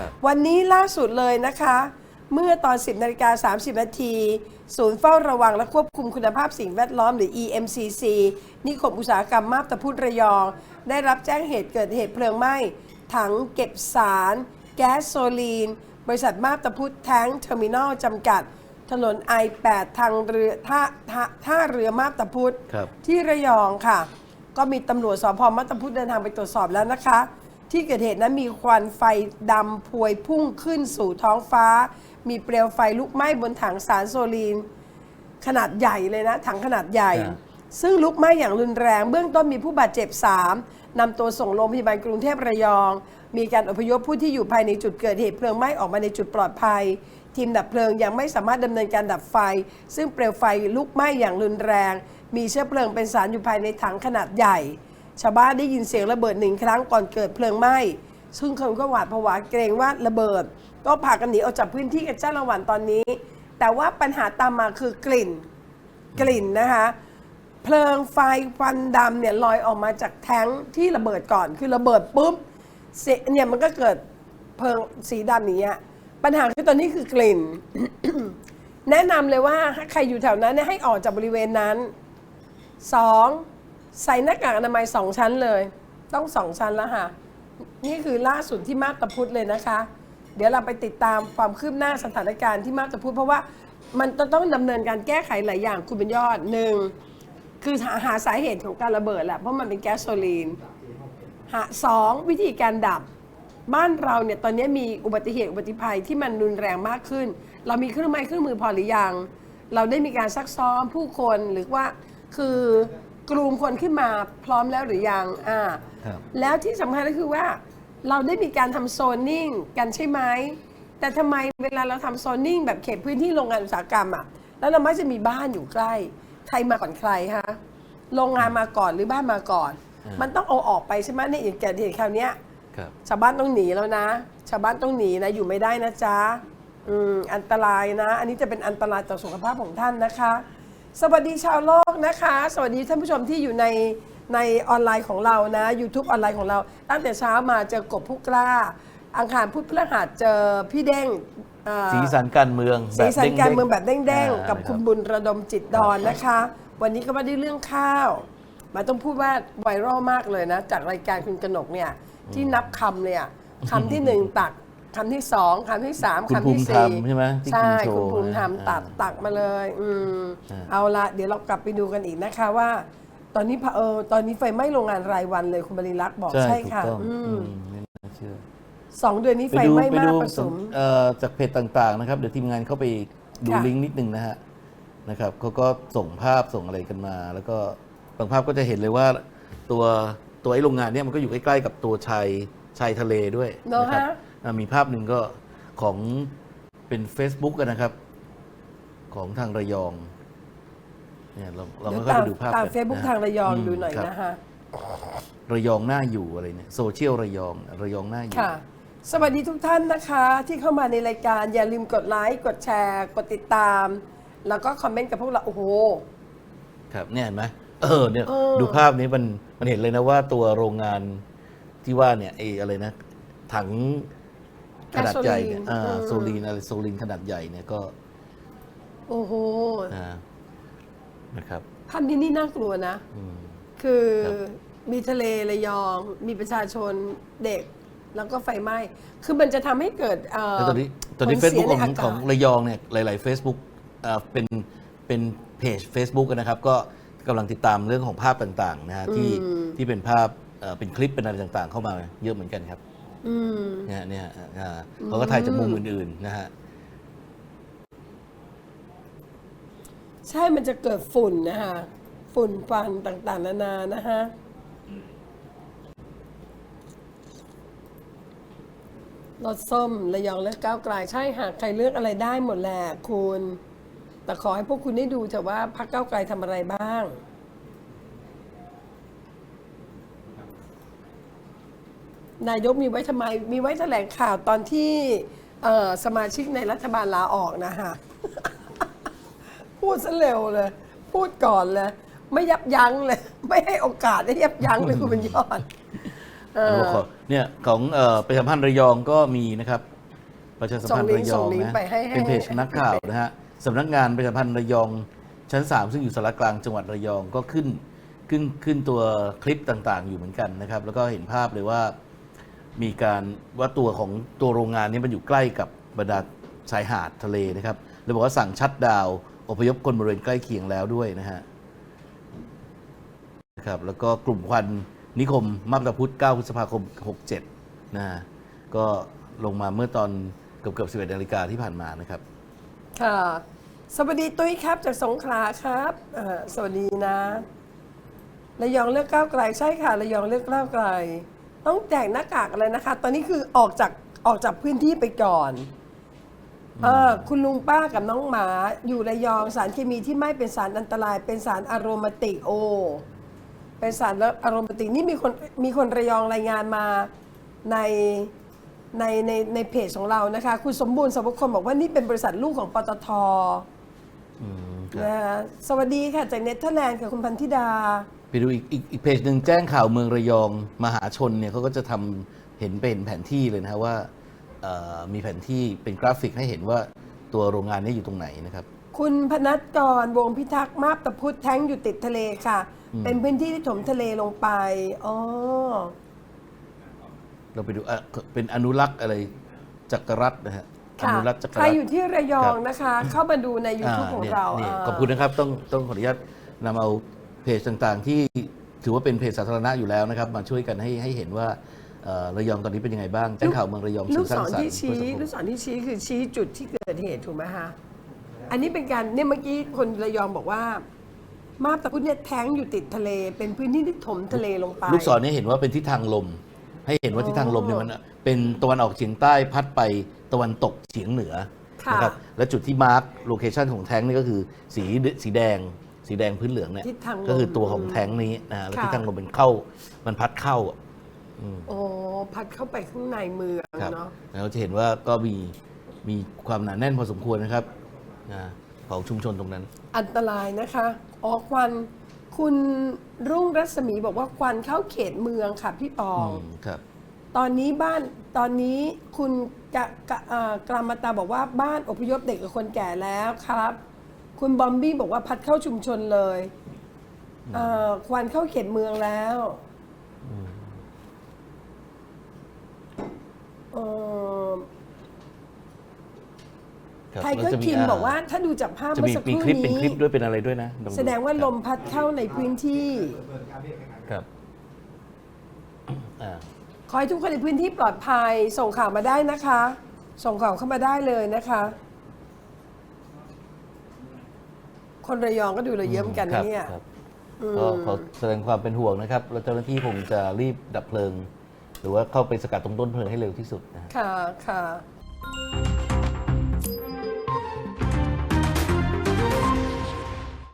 ครับวันนี้ล่าสุดเลยนะคะ เมื่อตอน 10นาฬิกา30 นาที ศูนย์เฝ้าระวังและควบคุมคุณภาพสิ่งแวดล้อมหรือ EMCC นิคมอุตสาหกรรมมาบตาพุธระยอง ได้รับแจ้งเหตุเกิดเหตุเพลิงไหม้ ถังเก็บสาร แก๊สโซลีน บริษัทมาบตาพุธแท้งเทอร์มินอลจำกัด ถนน I8 ทางเรือท่าท่าท่าเรือมาบตาพุธครับที่ระยองค่ะ ก็มีตำรวจสพมัตตพุทธเดินทางไปตรวจสอบแล้วนะคะ ที่เกิดเหตุนั้นมีควันไฟดำพวยพุ่งขึ้นสู่ท้องฟ้า มีเปลวไฟลุกไหม้บนถังสารโซลีน ขนาดใหญ่เลยนะ ถังขนาดใหญ่ ครับ ซึ่งลุกไหม้อย่างรุนแรง เบื้องต้นมีผู้บาดเจ็บ 3นำตัวส่งโรงพยาบาลกรุงเทพระยอง มีการอพยพผู้ที่อยู่ภายในจุดเกิดเหตุเพลิงไหม้ออกมาในจุดปลอดภัย ทีมดับเพลิงยังไม่สามารถดำเนินการดับไฟ ซึ่งเปลวไฟลุกไหม้อย่างรุนแรง มีเชื้อเพลิงเป็นสารอยู่ภายในถังขนาดใหญ่ ชาวบ้านได้ยินเสียงระเบิดหนึ่งครั้งก่อนเกิดเพลิงไหม้ ซึ่งคนก็หวาดผวาเกรงว่าระเบิด ก็พากันหนีออกจากพื้นที่กันจ้าละวันตอนนี้ แต่ว่าปัญหาตามมาคือกลิ่น กลิ่นนะคะ เพลิงไฟควันดำเนี่ยลอยออกมาจากแท้งที่ระเบิดก่อน คือระเบิดปุ๊บเนี่ยมันก็เกิดเพลิงสีดำอย่างเงี้ย ปัญหาคือตอนนี้คือกลิ่น แนะนำเลยว่าถ้าใครอยู่แถวนั้นเนี่ยให้ออกจากบริเวณนั้นสอง ใส่หน้ากากอนามัยสองชั้นเลย ต้องสองชั้นแล้วค่ะ นี่คือล่าสุดที่มาตาพุทธเลยนะคะ เดี๋ยวเราไปติดตามความคืบหน้าสถานการณ์ที่มาตาพุทธเพราะว่ามันจะต้องดำเนินการแก้ไขหลายอย่างคุณเป็นยอดหนึ่งคือหาหาสาเหตุของการระเบิดแหละเพราะมันเป็นแก๊สโซลีนหาสองวิธีการดับบ้านเราเนี่ยตอนนี้มีอุบัติเหตุอุบัติภัยที่มันรุนแรงมากขึ้น เรามีเครื่องไม้เครื่องมือพอหรือยัง เราได้มีการซักซ้อมผู้คนหรือว่าคือ กลุ่มคนขึ้นมาพร้อมแล้วหรือยังอ่าครับ แล้วที่สำคัญก็คือว่า เราได้มีการทำโซนนิ่งกันใช่ไหมแต่ทำไมเวลาเราทำโซนนิ่งแบบเขตพื้นที่โรงงานอุตสาหกรรมอะแล้วเราไม่จะมีบ้านอยู่ใกล้ ใครมาก่อนใครฮะโรงงานมาก่อนหรือบ้านมาก่อน อ่ามั มันต้องเอาออกไปใช่ไหมเนี่ยอย่างเกิดเหตุคราวเนี้ย ครับ ชาวบ้านต้องหนีแล้วนะ ชาวบ้านต้องหนีนะ อยู่ไม่ได้นะจ๊ะ อืม อันตรายนะ อันนี้จะเป็นอันตรายต่อสุขภาพของท่านนะคะ สวัสดีชาวโลกนะคะ สวัสดีท่านผู้ชมที่อยู่ในในออนไลน์ของเรานะ YouTube ออนไลน์ของเรา ตั้งแต่เช้ามาเจอกบผู้กล้า อังคารพุธพฤหัสเจอพี่เด้งเอ่อสีสันการเมืองสีสันด้ๆการเมืองแบบเด้งๆอ่ากับคุณนะรับบุญระดมจิตดอนนะคะ วันนี้ก็มาได้เรื่องข้าวหมายต้องพูดว่าไวรัลมากเลยนะ จากรายการคุณกนกเนี่ยที่นับคำเนี่ยคำที่หนึ่งตัก คำที่สองคำที่สามคุณคำที่ภูมิธรสี่รมใช่ไหมที่ใช่กินโชว์คุณภูมิธรรมนะตัดอ่าตักมาเลยอืมอ่า เอาละเดี๋ยวเรากลับไปดูกันอีกนะคะว่า ตอนนี้เผออตอนนี้ไฟไหม้โรงงานรายวันเลยคุณบริลักษ์บอกใช่ถูกค่ะต้องอืมอืมไม่น่าเชื่อ สองเดือนนี้ไปไฟดูไหม้ไปมาดูกผสม เอ่อจากเพจต่างๆนะครับ เดี๋ยวทีมงานเข้าไปดูค่ะ ลิงก์นิดนึงนะฮะนะครับเขาก็ส่งภาพส่งอะไรกันมา แล้วก็บางภาพก็จะเห็นเลยว่าตัวตัวไอ้โรงงานเนี่ยมันก็อยู่ใกล้ๆกับตัวชายชายทะเลด้วยเนอะนะครับฮะอะ มีภาพหนึ่งก็ของเป็น Facebook อะนะครับ ของทางระยองเนี่ยเราเราเดี๋ยวไม่ค่อยตามไปดูภาพตามกันเฟซบุ๊กนะฮะทางระยองมดูหน่อยครับนะคะระยองหน้าอยู่อะไรเนี่ยโซเชียลระยองระยองหน้าอยู่ค่ะสวัสดีทุกท่านนะคะ ที่เข้ามาในรายการอย่าลืมกดไลค์กดแชร์ กดติดตาม แล้วก็คอมเมนต์กับพวกเรา โอ้โห ครับเนี่ยเห็นไหมเออเนี่ยเออดูภาพนี้มันมันเห็นเลยนะว่าตัวโรงงานที่ว่าเนี่ยไอ้อะไรนะ ถัง ขนาดใหญ่เนี่ยอ่าโซลีนอะไรโซลีนขนาดใหญ่เนี่ยก็ โอ้โหอ่านะครับภาพนี้นี่น่ากลัวนะอืมคือครับมีทะเลระยอง มีประชาชนเด็ก แล้วก็ไฟไหม้ คือมันจะทำให้เกิดเอ่อแล้วตอนนี้ตอนนี้ผลเฟซสียบุ๊กของในากาศของระยองเนี่ยหลาย ๆ Facebook อ่าเป็นเป็นเพจ Facebook นะครับ ก็กำลังติดตามเรื่องของภาพต่าง ๆ นะฮะที่อืมที่เป็นภาพเอ่อเป็นคลิปเป็นอะไรต่าง ๆ เข้ามาเยอะเหมือนกันครับ อืม เนี่ยเนี่ยอ่าเขาก็ถ่ายจากมุมอื่นๆนะฮะ ใช่มันจะเกิดฝุ่นนะคะฝุ่นฟันต่างๆ นานานะคะ รถส้มระยองและก้าวไกลใช่หากใครเลือกอะไรได้หมดแหละคุณ แต่ขอให้พวกคุณได้ดูเถอะว่าพรรคก้าวไกลทำอะไรบ้าง นายกมีไว้ทำไม มีไว้แถลงข่าวตอนที่เอ่อสมาชิกในรัฐบาลลาออกนะคะ พูดซะเร็วเลย พูดก่อนเลย ไม่ยับยั้งเลย ไม่ให้โอกาสได้ยับยั้งเลยคุณเป็นยอดเอออนุเคราะห์เนี่ยของเอ่อประชาสัมพันธ์ระยองก็มีนะครับ ประชาสัมพันธ์ระยส่องงลิงก์นะไปให้ให้เป็นเพจนักข่าวนะฮะสำนักงานประชาสัมพันธ์ระยองชั้น 3 ซึ่งอยู่สารกลางจังหวัดระยองก็ขึ้นขึ้นขึ้นตัวคลิปต่างๆ อยู่เหมือนกันนะครับ แล้วก็เห็นภาพเลยว่า มีการว่าตัวของตัวโรงงานนี้มันอยู่ใกล้กับบรรดาชายหาดทะเลนะครับเลยบอกว่าสั่งชัดดาวอพยพคนบริเวณใกล้เคียงแล้วด้วยนะฮะนะครับแล้วก็กลุ่มควันนิคมมาบตาพุธ9พฤษภาคม 67นะฮะก็ลงมาเมื่อตอนเกือบเกือบ11นาฬิกาที่ผ่านมานะครับค่ะสวัสดีตุ้ยครับจากสงขลาครับสวัสดีนะระยองเลือกก้าวไกลใช่ค่ะระยองเลือกก้าวไกล ต้องแจกหน้ากากอะไรนะคะ ตอนนี้คือออกจากออกจากพื้นที่ไปก่อน เออคุณลุงป้ากับน้องหมาอยู่ระยองสารเคมีที่ไม่เป็นสารอันตราย เป็นสารอะโรมาติกโอ เป็นสารอะโรมาติกนี่มีคนมีคนระยองรายงานมาในในในในเพจของเรานะคะ คุณสมบูรณ์สมบุคคลบอกว่านี่เป็นบริษัทลูกของปตทอืมครับนะคะสวัสดีค่ะจากเนเธอร์แลนด์ค่ะคุณพันธิดา ไปดูอีกอีกอีกเพจหนึ่งแจ้งข่าวเมืองระยองมหาชนเนี่ยเขาก็จะทำเห็นเป็นแผนที่เลยนะฮะว่าเอ่อมีแผนที่เป็นกราฟิกให้เห็นว่าตัวโรงงานนี้อยู่ตรงไหนนะครับ คุณพนัทกรวงพิทักษ์มาบตะพุธแท้งอยู่ติดทะเลค่ะเป็นพื้นที่ที่ถมทะเลลงไปอ๋อเราไปดูอะเป็นอนุรักษ์อะไรจักรรัตน์นะฮะอค่ะนุรักษ์จักรใครรัตอยู่น์ที่ระยองครับนะคะ เข้ามาดูใน YouTube ของเนี่ยเรานี่า ขอบคุณนะครับ ต้องต้องขออนุญาตนำเอา เพจต่างๆ ที่ถือว่าเป็นเพจสาธารณะอยู่แล้วนะครับ มาช่วยกันให้ให้เห็นว่าเอ่อระยองตอนนี้เป็นยังไงบ้างแจ้งข่าวเมืองระยองลูสื่กอสร้าศงรสรรที่ค์ชี้เพื่อสังคมลูกศรที่ชี้คือชี้จุดที่เกิดเหตุถูกไหมคะอันนี้เป็นการเนี่ยเมื่อกี้คนระยองบอกว่า มาบตะพุธเนี่ยแท้งอยู่ติดทะเล เป็นพื้นที่ที่ถมทะเลลงไป ลูกศรนี้เห็นว่าเป็นทิศทางลม ให้เห็นว่าทิศทางลมเนี่ยมันเป็นตะวันออกเฉียงใต้พัดไปตะวันตกเฉียงเหนือค่ะ นะครับและจุดที่มาร์กโลเคชันของแท้งนี่ก็คือสีสีแดง สีแดงพื้นเหลืองเนี่ยทิศทางลม ก็คือตัวของแท้งนี้นะฮะแล้วค่ะทิศทางลมเป็นเข้ามันพัดเข้าอะอืม โอ้พัดเข้าไปข้างในเมืองครับเนาะ แล้วจะเห็นว่าก็มีมีความหนาแน่นพอสมควรนะครับนะของชุมชนตรงนั้น อันตรายนะคะอ๋อควันคุณรุ่งรัศมีบอกว่าควันเข้าเขตเมืองค่ะพี่ปอง อืมครับ ตอนนี้บ้านตอนนี้คุณกะกะเอ่อกรามตาบอกว่าบ้านอพยพเด็กกับคนแก่แล้วครับ คุณบอมบี้บอกว่าพัดเข้าชุมชนเลยเอ่อควันเข้าเขตเมืองแล้วเอ่อครับไทเกอแล้วจะร์คิมบอกว่าถ้าดูจากภาพจะเมื่มีอสักคมีรู่คลิปเป็นนี้ คลิปด้วยเป็นอะไรด้วยนะลอแสดงว่าลมพัดเข้าในพื้นที่ ครับอ่า ขอให้ทุกคนในพื้นที่ปลอดภัย ส่งข่าวมาได้นะคะ ส่งข่าวเข้ามาได้เลยนะคะ คนระยองก็ดูเราเยอะเหมือนกันครันะบเนี่ยครับอืมก็ขอแสดงความเป็นห่วงนะครับแล้วเจ้าหน้าที่คงจะรีบดับเพลิง หรือว่าเข้าไปสกัดตรงต้นเพลิงให้เร็วที่สุดนะฮะ ค่ะค่ะ